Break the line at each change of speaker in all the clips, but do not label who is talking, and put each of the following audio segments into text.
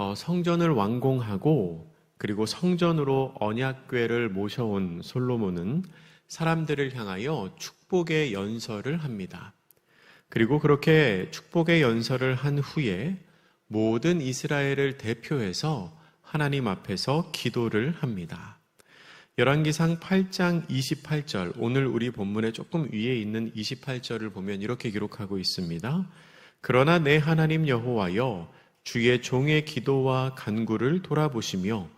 어, 성전을 완공하고 그리고 성전으로 언약궤를 모셔온 솔로몬은 사람들을 향하여 축복의 연설을 합니다. 그리고 그렇게 축복의 연설을 한 후에 모든 이스라엘을 대표해서 하나님 앞에서 기도를 합니다. 열왕기상 8장 28절 오늘 우리 본문에 조금 위에 있는 28절을 보면 이렇게 기록하고 있습니다. 그러나 내 하나님 여호와여 주의 종의 기도와 간구를 돌아보시며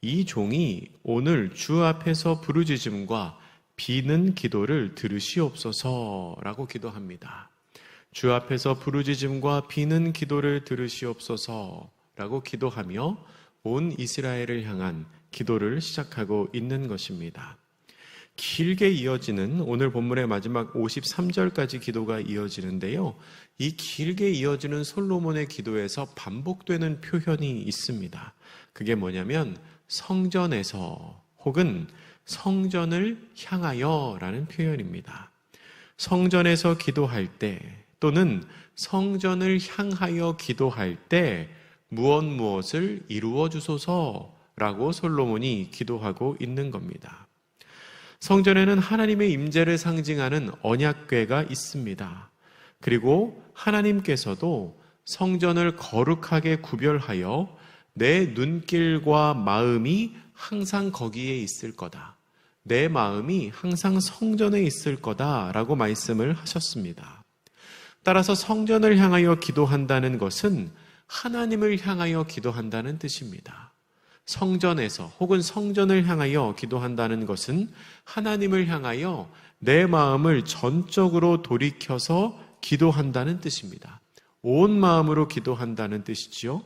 이 종이 오늘 주 앞에서 부르짖음과 비는 기도를 들으시옵소서라고 기도합니다. 주 앞에서 부르짖음과 비는 기도를 들으시옵소서라고 기도하며 온 이스라엘을 향한 기도를 시작하고 있는 것입니다. 길게 이어지는 오늘 본문의 마지막 53절까지 기도가 이어지는데요. 이 길게 이어지는 솔로몬의 기도에서 반복되는 표현이 있습니다. 그게 뭐냐면 성전에서 혹은 성전을 향하여 라는 표현입니다. 성전에서 기도할 때 또는 성전을 향하여 기도할 때 무엇 무엇을 이루어 주소서라고 솔로몬이 기도하고 있는 겁니다. 성전에는 하나님의 임재를 상징하는 언약궤가 있습니다. 그리고 하나님께서도 성전을 거룩하게 구별하여 내 눈길과 마음이 항상 거기에 있을 거다. 내 마음이 항상 성전에 있을 거다라고 말씀을 하셨습니다. 따라서 성전을 향하여 기도한다는 것은 하나님을 향하여 기도한다는 뜻입니다. 성전에서 혹은 성전을 향하여 기도한다는 것은 하나님을 향하여 내 마음을 전적으로 돌이켜서 기도한다는 뜻입니다. 온 마음으로 기도한다는 뜻이지요.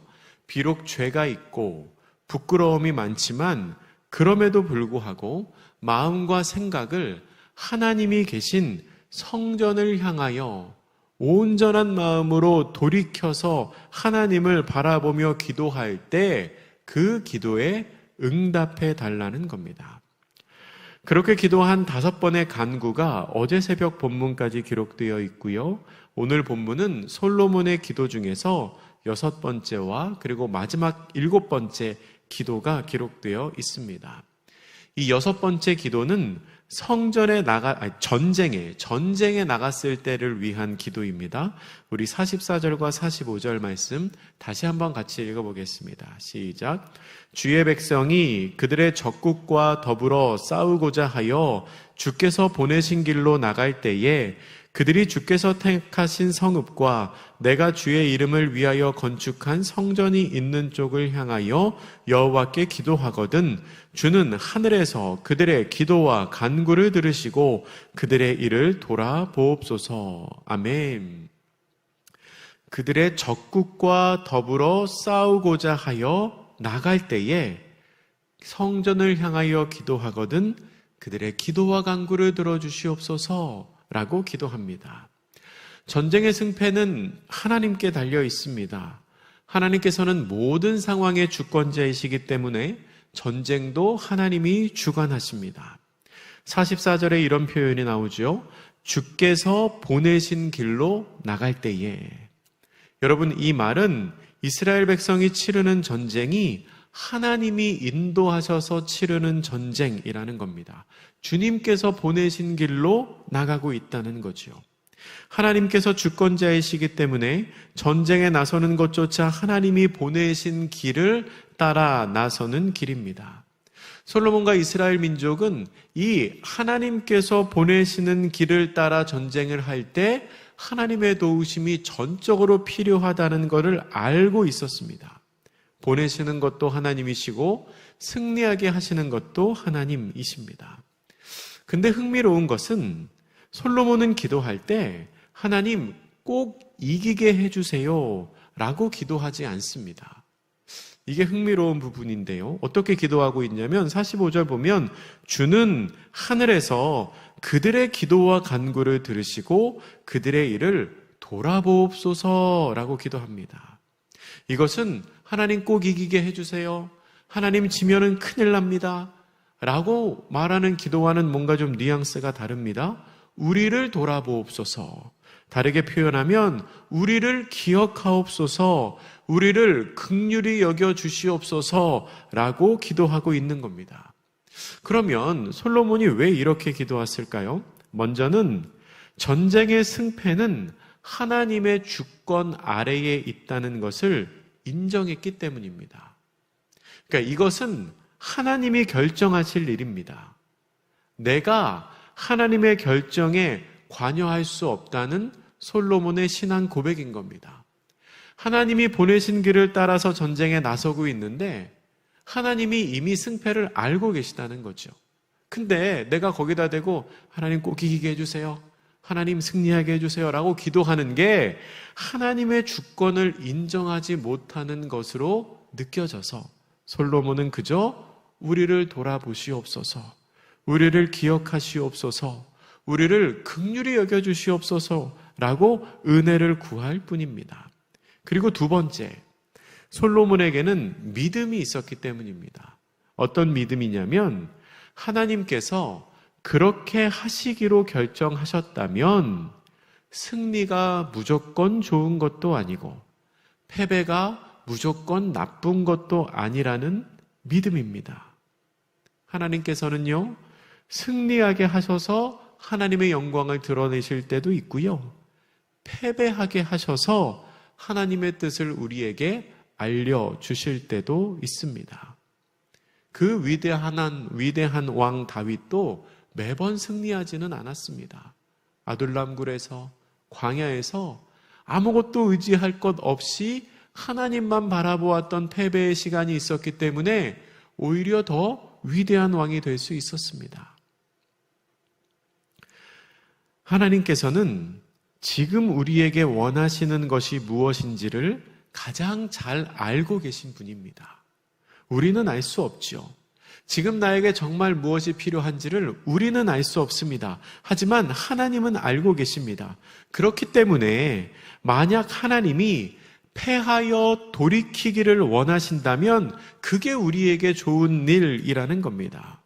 비록 죄가 있고 부끄러움이 많지만 그럼에도 불구하고 마음과 생각을 하나님이 계신 성전을 향하여 온전한 마음으로 돌이켜서 하나님을 바라보며 기도할 때 그 기도에 응답해 달라는 겁니다. 그렇게 기도한 다섯 번의 간구가 어제 새벽 본문까지 기록되어 있고요. 오늘 본문은 솔로몬의 기도 중에서 여섯 번째와 그리고 마지막 일곱 번째 기도가 기록되어 있습니다. 이 여섯 번째 기도는 성전에 나가 아니, 전쟁에 전쟁에 나갔을 때를 위한 기도입니다. 우리 44절과 45절 말씀 다시 한번 같이 읽어 보겠습니다. 시작. 주의 백성이 그들의 적국과 더불어 싸우고자 하여 주께서 보내신 길로 나갈 때에 그들이 주께서 택하신 성읍과 내가 주의 이름을 위하여 건축한 성전이 있는 쪽을 향하여 여호와께 기도하거든 주는 하늘에서 그들의 기도와 간구를 들으시고 그들의 일을 돌아보옵소서. 아멘. 그들의 적국과 더불어 싸우고자 하여 나갈 때에 성전을 향하여 기도하거든 그들의 기도와 간구를 들어주시옵소서. 라고 기도합니다. 전쟁의 승패는 하나님께 달려 있습니다. 하나님께서는 모든 상황의 주권자이시기 때문에 전쟁도 하나님이 주관하십니다. 44절에 이런 표현이 나오죠. 주께서 보내신 길로 나갈 때에. 여러분, 이 말은 이스라엘 백성이 치르는 전쟁이 하나님이 인도하셔서 치르는 전쟁이라는 겁니다. 주님께서 보내신 길로 나가고 있다는 거죠. 하나님께서 주권자이시기 때문에 전쟁에 나서는 것조차 하나님이 보내신 길을 따라 나서는 길입니다. 솔로몬과 이스라엘 민족은 이 하나님께서 보내시는 길을 따라 전쟁을 할 때 하나님의 도우심이 전적으로 필요하다는 것을 알고 있었습니다. 보내시는 것도 하나님이시고 승리하게 하시는 것도 하나님이십니다. 근데 흥미로운 것은 솔로몬은 기도할 때 하나님 꼭 이기게 해주세요 라고 기도하지 않습니다. 이게 흥미로운 부분인데요. 어떻게 기도하고 있냐면 45절 보면 주는 하늘에서 그들의 기도와 간구를 들으시고 그들의 일을 돌아보옵소서라고 기도합니다. 이것은 하나님 꼭 이기게 해주세요. 하나님 지면은 큰일 납니다. 라고 말하는 기도와는 뭔가 좀 뉘앙스가 다릅니다. 우리를 돌아보옵소서. 다르게 표현하면 우리를 기억하옵소서, 우리를 극률이 여겨 주시옵소서라고 기도하고 있는 겁니다. 그러면 솔로몬이 왜 이렇게 기도했을까요? 먼저는 전쟁의 승패는 하나님의 주권 아래에 있다는 것을 인정했기 때문입니다. 그러니까 이것은 하나님이 결정하실 일입니다. 내가 하나님의 결정에 관여할 수 없다는 솔로몬의 신앙 고백인 겁니다. 하나님이 보내신 길을 따라서 전쟁에 나서고 있는데 하나님이 이미 승패를 알고 계시다는 거죠. 근데 내가 거기다 대고 하나님 꼭 이기게 해주세요. 하나님 승리하게 해주세요. 라고 기도하는 게 하나님의 주권을 인정하지 못하는 것으로 느껴져서 솔로몬은 그저 우리를 돌아보시옵소서, 우리를 기억하시옵소서, 우리를 극률히 여겨주시옵소서 라고 은혜를 구할 뿐입니다. 그리고 두 번째, 솔로몬에게는 믿음이 있었기 때문입니다. 어떤 믿음이냐면 하나님께서 그렇게 하시기로 결정하셨다면 승리가 무조건 좋은 것도 아니고 패배가 무조건 나쁜 것도 아니라는 믿음입니다. 하나님께서는요, 승리하게 하셔서 하나님의 영광을 드러내실 때도 있고요. 패배하게 하셔서 하나님의 뜻을 우리에게 알려주실 때도 있습니다. 그 위대한, 위대한 왕 다윗도 매번 승리하지는 않았습니다. 아둘람굴에서, 광야에서 아무것도 의지할 것 없이 하나님만 바라보았던 패배의 시간이 있었기 때문에 오히려 더 위대한 왕이 될 수 있었습니다. 하나님께서는 지금 우리에게 원하시는 것이 무엇인지를 가장 잘 알고 계신 분입니다. 우리는 알 수 없죠. 지금 나에게 정말 무엇이 필요한지를 우리는 알 수 없습니다. 하지만 하나님은 알고 계십니다. 그렇기 때문에 만약 하나님이 패하여 돌이키기를 원하신다면 그게 우리에게 좋은 일이라는 겁니다.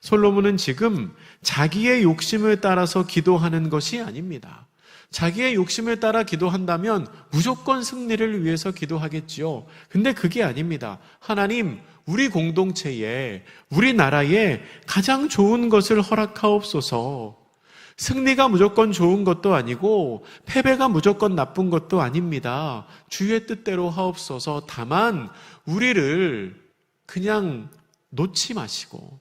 솔로몬은 지금 자기의 욕심을 따라서 기도하는 것이 아닙니다. 자기의 욕심을 따라 기도한다면 무조건 승리를 위해서 기도하겠지요. 근데 그게 아닙니다. 하나님, 우리 공동체에, 우리 나라에 가장 좋은 것을 허락하옵소서. 승리가 무조건 좋은 것도 아니고 패배가 무조건 나쁜 것도 아닙니다. 주의 뜻대로 하옵소서. 다만 우리를 그냥 놓지 마시고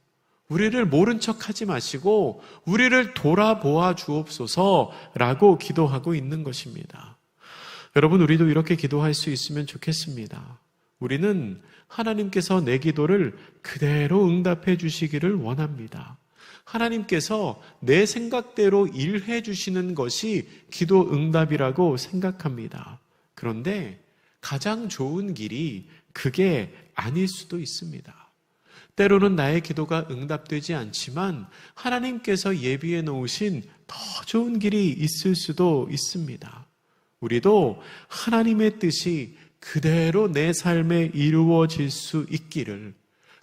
우리를 모른 척 하지 마시고 우리를 돌아보아 주옵소서라고 기도하고 있는 것입니다. 여러분 우리도 이렇게 기도할 수 있으면 좋겠습니다. 우리는 하나님께서 내 기도를 그대로 응답해 주시기를 원합니다. 하나님께서 내 생각대로 일해 주시는 것이 기도 응답이라고 생각합니다. 그런데 가장 좋은 길이 그게 아닐 수도 있습니다. 때로는 나의 기도가 응답되지 않지만 하나님께서 예비해 놓으신 더 좋은 길이 있을 수도 있습니다. 우리도 하나님의 뜻이 그대로 내 삶에 이루어질 수 있기를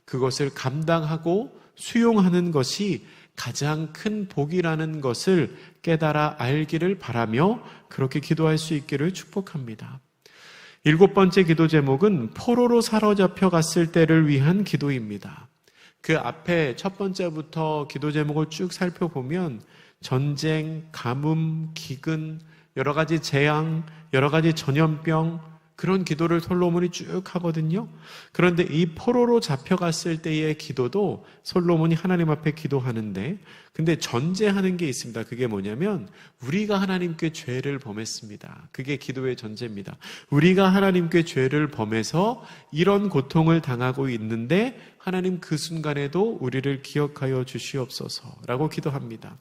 그것을 감당하고 수용하는 것이 가장 큰 복이라는 것을 깨달아 알기를 바라며 그렇게 기도할 수 있기를 축복합니다. 일곱 번째 기도 제목은 포로로 사로잡혀 갔을 때를 위한 기도입니다. 그 앞에 첫 번째부터 기도 제목을 쭉 살펴보면 전쟁, 가뭄, 기근, 여러 가지 재앙, 여러 가지 전염병, 그런 기도를 솔로몬이 쭉 하거든요. 그런데 이 포로로 잡혀갔을 때의 기도도 솔로몬이 하나님 앞에 기도하는데, 근데 전제하는 게 있습니다. 그게 뭐냐면, 우리가 하나님께 죄를 범했습니다. 그게 기도의 전제입니다. 우리가 하나님께 죄를 범해서 이런 고통을 당하고 있는데, 하나님 그 순간에도 우리를 기억하여 주시옵소서라고 기도합니다.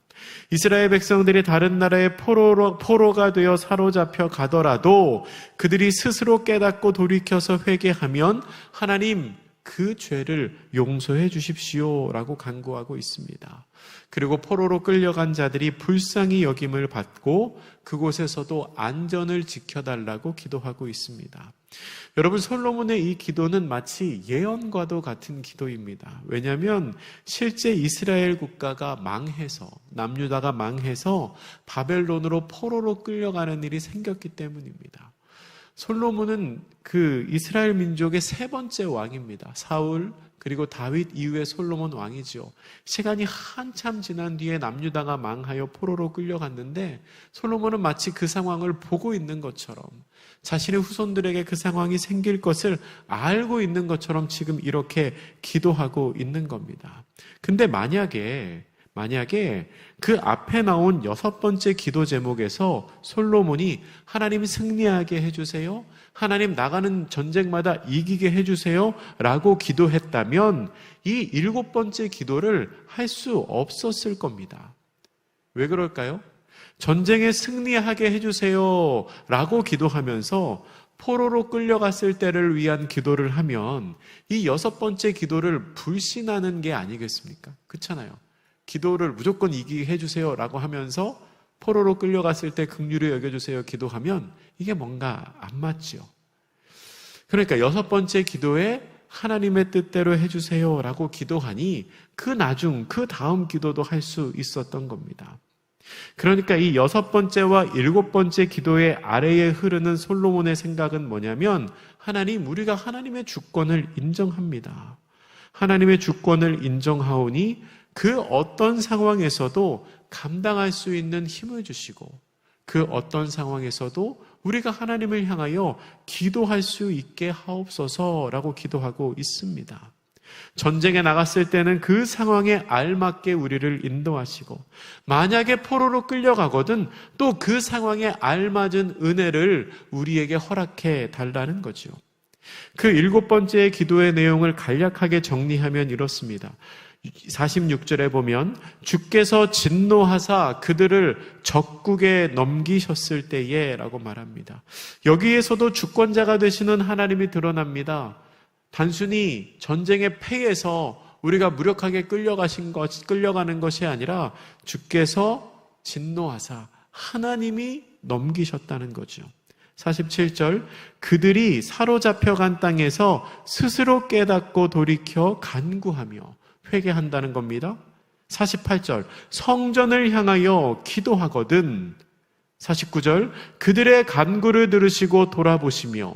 이스라엘 백성들이 다른 나라의 포로로, 포로가 되어 사로잡혀 가더라도 그들이 스스로 깨닫고 돌이켜서 회개하면 하나님 그 죄를 용서해 주십시오라고 간구하고 있습니다. 그리고 포로로 끌려간 자들이 불쌍히 여김을 받고 그곳에서도 안전을 지켜달라고 기도하고 있습니다. 여러분 솔로몬의 이 기도는 마치 예언과도 같은 기도입니다. 왜냐하면 실제 이스라엘 국가가 망해서 남유다가 망해서 바벨론으로 포로로 끌려가는 일이 생겼기 때문입니다. 솔로몬은 그 이스라엘 민족의 세 번째 왕입니다. 사울, 그리고 다윗 이후에 솔로몬 왕이죠. 시간이 한참 지난 뒤에 남유다가 망하여 포로로 끌려갔는데 솔로몬은 마치 그 상황을 보고 있는 것처럼 자신의 후손들에게 그 상황이 생길 것을 알고 있는 것처럼 지금 이렇게 기도하고 있는 겁니다. 근데 만약에 만약에 그 앞에 나온 여섯 번째 기도 제목에서 솔로몬이 하나님 승리하게 해주세요. 하나님 나가는 전쟁마다 이기게 해주세요. 라고 기도했다면 이 일곱 번째 기도를 할 수 없었을 겁니다. 왜 그럴까요? 전쟁에 승리하게 해주세요. 라고 기도하면서 포로로 끌려갔을 때를 위한 기도를 하면 이 여섯 번째 기도를 불신하는 게 아니겠습니까? 그렇잖아요. 기도를 무조건 이기게 해주세요. 라고 하면서 포로로 끌려갔을 때 극률을 여겨주세요. 기도하면 이게 뭔가 안 맞지요. 그러니까 여섯 번째 기도에 하나님의 뜻대로 해주세요. 라고 기도하니 그 나중, 그 다음 기도도 할 수 있었던 겁니다. 그러니까 이 여섯 번째와 일곱 번째 기도의 아래에 흐르는 솔로몬의 생각은 뭐냐면 하나님, 우리가 하나님의 주권을 인정합니다. 하나님의 주권을 인정하오니 그 어떤 상황에서도 감당할 수 있는 힘을 주시고 그 어떤 상황에서도 우리가 하나님을 향하여 기도할 수 있게 하옵소서라고 기도하고 있습니다. 전쟁에 나갔을 때는 그 상황에 알맞게 우리를 인도하시고, 만약에 포로로 끌려가거든 또 그 상황에 알맞은 은혜를 우리에게 허락해 달라는 거죠. 그 일곱 번째 기도의 내용을 간략하게 정리하면 이렇습니다. 46절에 보면 주께서 진노하사 그들을 적국에 넘기셨을 때에 라고 말합니다. 여기에서도 주권자가 되시는 하나님이 드러납니다. 단순히 전쟁의 패에서 우리가 무력하게 끌려가신 것, 끌려가는 것이 아니라 주께서 진노하사 하나님이 넘기셨다는 거죠. 47절 그들이 사로잡혀 간 땅에서 스스로 깨닫고 돌이켜 간구하며 회개한다는 겁니다. 48절, 성전을 향하여 기도하거든. 49절, 그들의 간구를 들으시고 돌아보시며.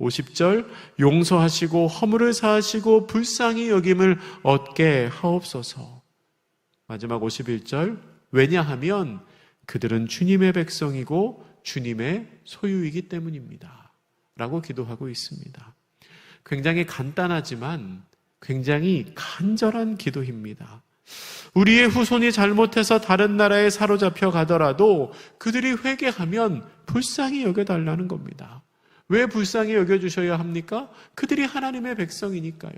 50절, 용서하시고 허물을 사하시고 불쌍히 여김을 얻게 하옵소서. 마지막 51절, 왜냐하면 그들은 주님의 백성이고 주님의 소유이기 때문입니다. 라고 기도하고 있습니다. 굉장히 간단하지만 굉장히 간절한 기도입니다. 우리의 후손이 잘못해서 다른 나라에 사로잡혀 가더라도 그들이 회개하면 불쌍히 여겨달라는 겁니다. 왜 불쌍히 여겨주셔야 합니까? 그들이 하나님의 백성이니까요.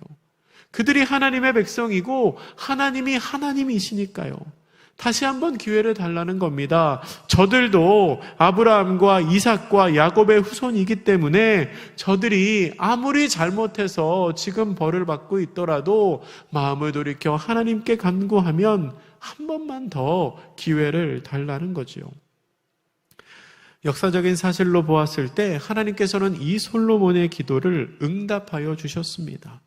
그들이 하나님의 백성이고 하나님이 하나님이시니까요. 다시 한번 기회를 달라는 겁니다. 저들도 아브라함과 이삭과 야곱의 후손이기 때문에 저들이 아무리 잘못해서 지금 벌을 받고 있더라도 마음을 돌이켜 하나님께 간구하면 한 번만 더 기회를 달라는 거지요. 역사적인 사실로 보았을 때 하나님께서는 이 솔로몬의 기도를 응답하여 주셨습니다.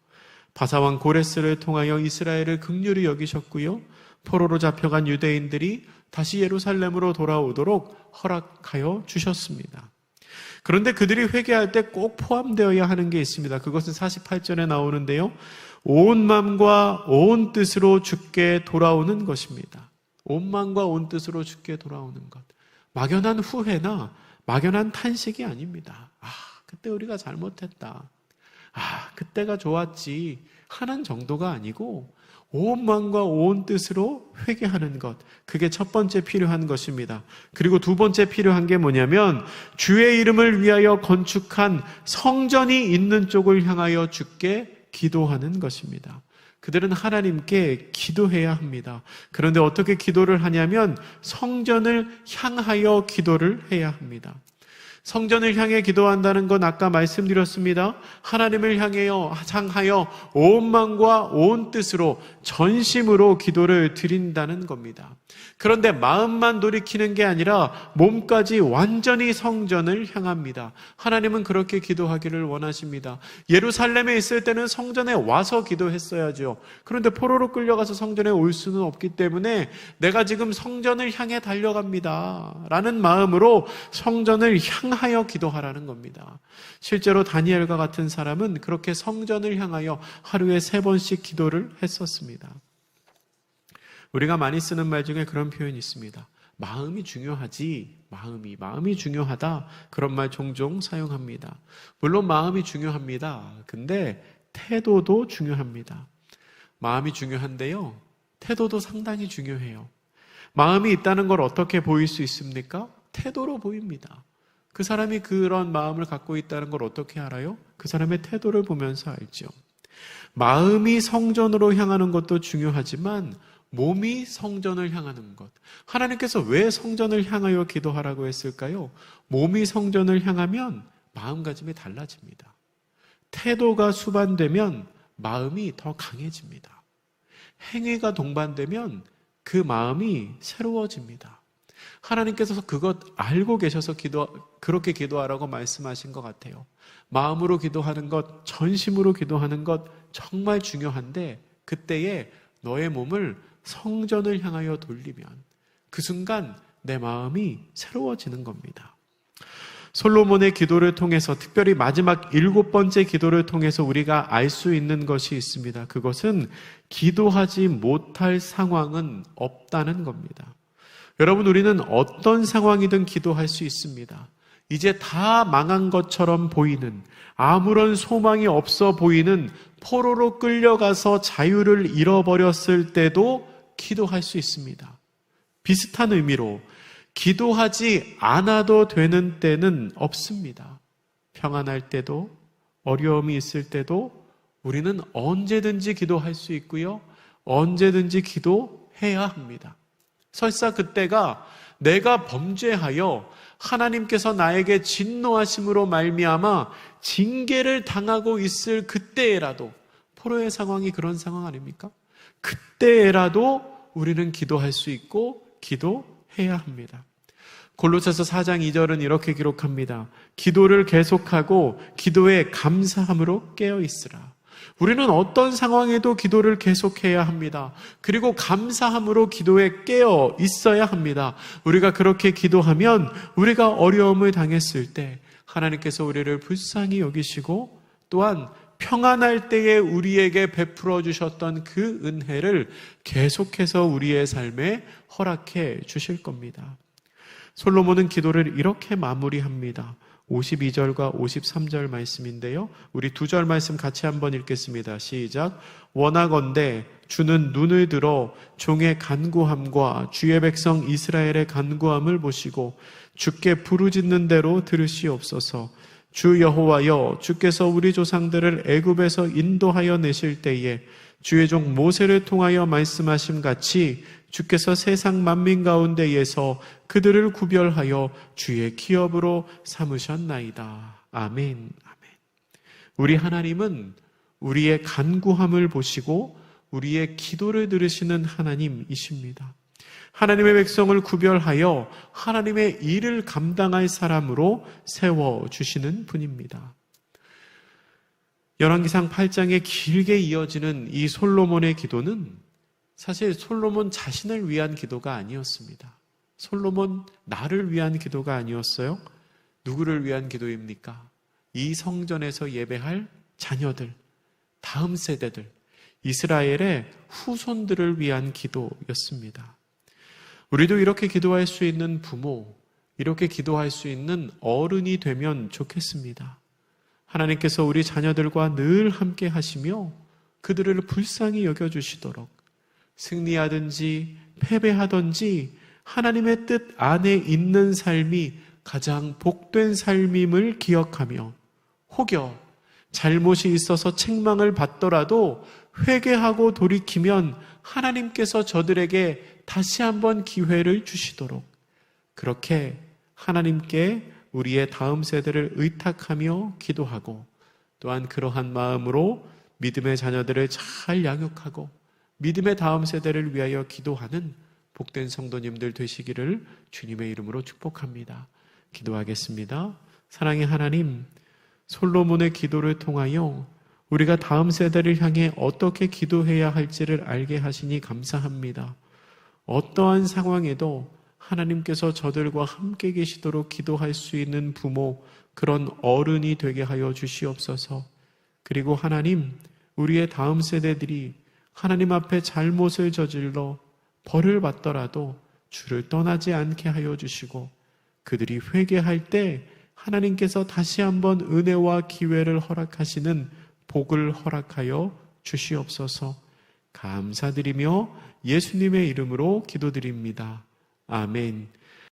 바사왕 고레스를 통하여 이스라엘을 극률히 여기셨고요. 포로로 잡혀간 유대인들이 다시 예루살렘으로 돌아오도록 허락하여 주셨습니다. 그런데 그들이 회개할 때 꼭 포함되어야 하는 게 있습니다. 그것은 48절에 나오는데요. 온 마음과 온 뜻으로 죽게 돌아오는 것입니다. 온 마음과 온 뜻으로 죽게 돌아오는 것. 막연한 후회나 막연한 탄식이 아닙니다. 아, 그때 우리가 잘못했다. 아, 그때가 좋았지. 하는 정도가 아니고 온 마음과 온 뜻으로 회개하는 것. 그게 첫 번째 필요한 것입니다. 그리고 두 번째 필요한 게 뭐냐면 주의 이름을 위하여 건축한 성전이 있는 쪽을 향하여 주께 기도하는 것입니다. 그들은 하나님께 기도해야 합니다. 그런데 어떻게 기도를 하냐면 성전을 향하여 기도를 해야 합니다. 성전을 향해 기도한다는 건 아까 말씀드렸습니다. 하나님을 향해요, 향하여 온 마음과 온 뜻으로 전심으로 기도를 드린다는 겁니다. 그런데 마음만 돌이키는 게 아니라 몸까지 완전히 성전을 향합니다. 하나님은 그렇게 기도하기를 원하십니다. 예루살렘에 있을 때는 성전에 와서 기도했어야죠. 그런데 포로로 끌려가서 성전에 올 수는 없기 때문에 내가 지금 성전을 향해 달려갑니다. 라는 마음으로 성전을 향하여 기도하라는 겁니다. 실제로 다니엘과 같은 사람은 그렇게 성전을 향하여 하루에 세 번씩 기도를 했었습니다. 우리가 많이 쓰는 말 중에 그런 표현이 있습니다. 마음이 중요하지, 마음이, 마음이 중요하다. 그런 말 종종 사용합니다. 물론 마음이 중요합니다. 근데 태도도 중요합니다. 마음이 중요한데요. 태도도 상당히 중요해요. 마음이 있다는 걸 어떻게 보일 수 있습니까? 태도로 보입니다. 그 사람이 그런 마음을 갖고 있다는 걸 어떻게 알아요? 그 사람의 태도를 보면서 알죠. 마음이 성전으로 향하는 것도 중요하지만 몸이 성전을 향하는 것. 하나님께서 왜 성전을 향하여 기도하라고 했을까요? 몸이 성전을 향하면 마음가짐이 달라집니다. 태도가 수반되면 마음이 더 강해집니다. 행위가 동반되면 그 마음이 새로워집니다. 하나님께서 그것 알고 계셔서 기도, 그렇게 기도하라고 말씀하신 것 같아요. 마음으로 기도하는 것, 전심으로 기도하는 것 정말 중요한데 그때에 너의 몸을 성전을 향하여 돌리면 그 순간 내 마음이 새로워지는 겁니다. 솔로몬의 기도를 통해서 특별히 마지막 일곱 번째 기도를 통해서 우리가 알 수 있는 것이 있습니다. 그것은 기도하지 못할 상황은 없다는 겁니다. 여러분, 우리는 어떤 상황이든 기도할 수 있습니다. 이제 다 망한 것처럼 보이는 아무런 소망이 없어 보이는 포로로 끌려가서 자유를 잃어버렸을 때도 기도할 수 있습니다. 비슷한 의미로 기도하지 않아도 되는 때는 없습니다. 평안할 때도 어려움이 있을 때도 우리는 언제든지 기도할 수 있고요. 언제든지 기도해야 합니다. 설사 그때가 내가 범죄하여 하나님께서 나에게 진노하심으로 말미암아 징계를 당하고 있을 그때라도 포로의 상황이 그런 상황 아닙니까? 그때라도 우리는 기도할 수 있고 기도해야 합니다. 골로새서 4장 2절은 이렇게 기록합니다. 기도를 계속하고 기도에 감사함으로 깨어 있으라. 우리는 어떤 상황에도 기도를 계속해야 합니다. 그리고 감사함으로 기도에 깨어 있어야 합니다. 우리가 그렇게 기도하면 우리가 어려움을 당했을 때 하나님께서 우리를 불쌍히 여기시고 또한 평안할 때에 우리에게 베풀어 주셨던 그 은혜를 계속해서 우리의 삶에 허락해 주실 겁니다. 솔로몬은 기도를 이렇게 마무리합니다. 52절과 53절 말씀인데요. 우리 두 절 말씀 같이 한번 읽겠습니다. 시작. 원하건대 주는 눈을 들어 종의 간구함과 주의 백성 이스라엘의 간구함을 보시고 주께 부르짖는 대로 들으시옵소서. 주 여호와여 주께서 우리 조상들을 애굽에서 인도하여 내실 때에 주의 종 모세를 통하여 말씀하심 같이 주께서 세상 만민 가운데에서 그들을 구별하여 주의 기업으로 삼으셨나이다. 아멘. 아멘. 우리 하나님은 우리의 간구함을 보시고 우리의 기도를 들으시는 하나님이십니다. 하나님의 백성을 구별하여 하나님의 일을 감당할 사람으로 세워 주시는 분입니다. 열왕기상 8장에 길게 이어지는 이 솔로몬의 기도는 사실 솔로몬 자신을 위한 기도가 아니었습니다. 솔로몬 나를 위한 기도가 아니었어요. 누구를 위한 기도입니까? 이 성전에서 예배할 자녀들, 다음 세대들, 이스라엘의 후손들을 위한 기도였습니다. 우리도 이렇게 기도할 수 있는 부모, 이렇게 기도할 수 있는 어른이 되면 좋겠습니다. 하나님께서 우리 자녀들과 늘 함께 하시며 그들을 불쌍히 여겨주시도록 승리하든지 패배하든지 하나님의 뜻 안에 있는 삶이 가장 복된 삶임을 기억하며 혹여 잘못이 있어서 책망을 받더라도 회개하고 돌이키면 하나님께서 저들에게 다시 한번 기회를 주시도록 그렇게 하나님께 우리의 다음 세대를 의탁하며 기도하고 또한 그러한 마음으로 믿음의 자녀들을 잘 양육하고 믿음의 다음 세대를 위하여 기도하는 복된 성도님들 되시기를 주님의 이름으로 축복합니다. 기도하겠습니다. 사랑의 하나님, 솔로몬의 기도를 통하여 우리가 다음 세대를 향해 어떻게 기도해야 할지를 알게 하시니 감사합니다. 어떠한 상황에도 하나님께서 저들과 함께 계시도록 기도할 수 있는 부모, 그런 어른이 되게 하여 주시옵소서. 그리고 하나님, 우리의 다음 세대들이 하나님 앞에 잘못을 저질러 벌을 받더라도 주를 떠나지 않게 하여 주시고 그들이 회개할 때 하나님께서 다시 한번 은혜와 기회를 허락하시는 복을 허락하여 주시옵소서 감사드리며 예수님의 이름으로 기도드립니다. 아멘.